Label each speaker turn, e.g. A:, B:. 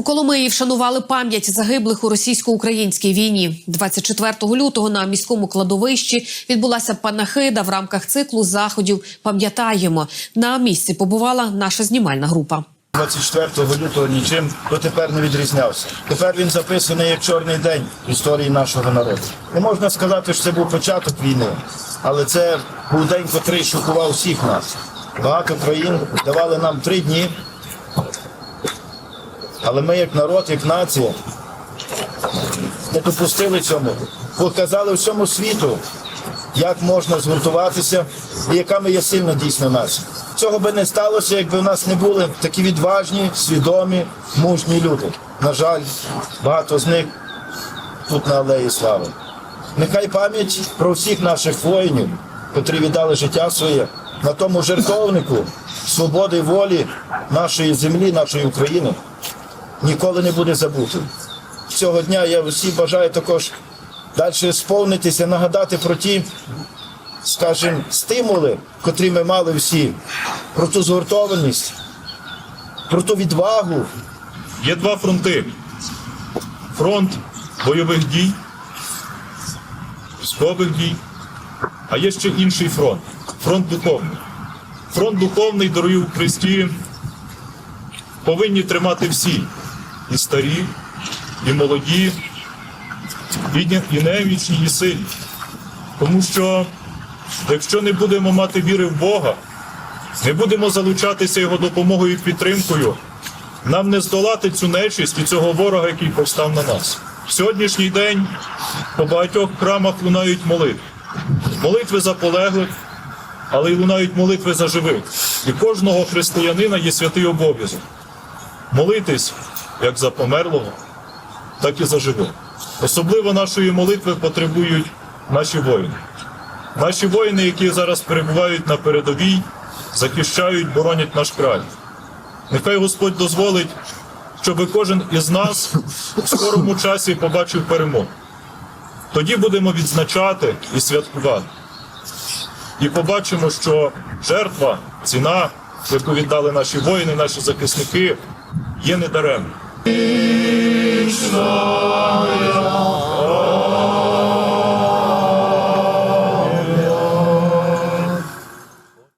A: У Коломиї вшанували пам'ять загиблих у російсько-українській війні. 24 лютого на міському кладовищі відбулася панахида в рамках циклу заходів. Пам'ятаємо на місці побувала наша знімальна група.
B: 24 лютого нічим дотепер не відрізнявся. Тепер він записаний як чорний день в історії нашого народу. Не можна сказати, що це був початок війни, але це був день, котрий шокував всіх нас. Багато країн давали нам три дні. Але ми, як народ, як нація, не допустили цьому. Показали всьому світу, як можна згуртуватися і яка ми є сильна дійсно нація. Цього би не сталося, якби у нас не були такі відважні, свідомі, мужні люди. На жаль, багато з них тут на Алеї Слави. Нехай пам'ять про всіх наших воїнів, котрі віддали життя своє на тому жертовнику свободи волі нашої землі, нашої України, ніколи не буде забутим. Цього дня я всі бажаю також далі сповнитися, нагадати про ті, скажімо, стимули, котрі ми мали всі, про ту згуртованість, про ту відвагу,
C: Є два фронти: фронт бойових дій, військових дій, а є ще інший фронт. Фронт духовний. Фронт духовний, дорогі у Христі, повинні тримати всі і старі, і молоді, і не- і сильні. Тому що якщо не будемо мати віри в Бога, не будемо залучатися Його допомогою і підтримкою, нам не здолати цю нечисть і цього ворога, який повстав на нас. В сьогоднішній день по багатьох храмах лунають молитви. Молитви за полеглих, але й лунають молитви за живих. І кожного християнина є святий обов'язок. Молитись як за померлого, так і за живих. Особливо нашої молитви потребують наші воїни. Наші воїни, які зараз перебувають на передовій, захищають, боронять наш край. Нехай Господь дозволить, щоб кожен із нас в скорому часі побачив перемогу. Тоді будемо відзначати і святкувати. І побачимо, що жертва, ціна, яку віддали наші воїни, наші захисники, є недаремною. Krishna.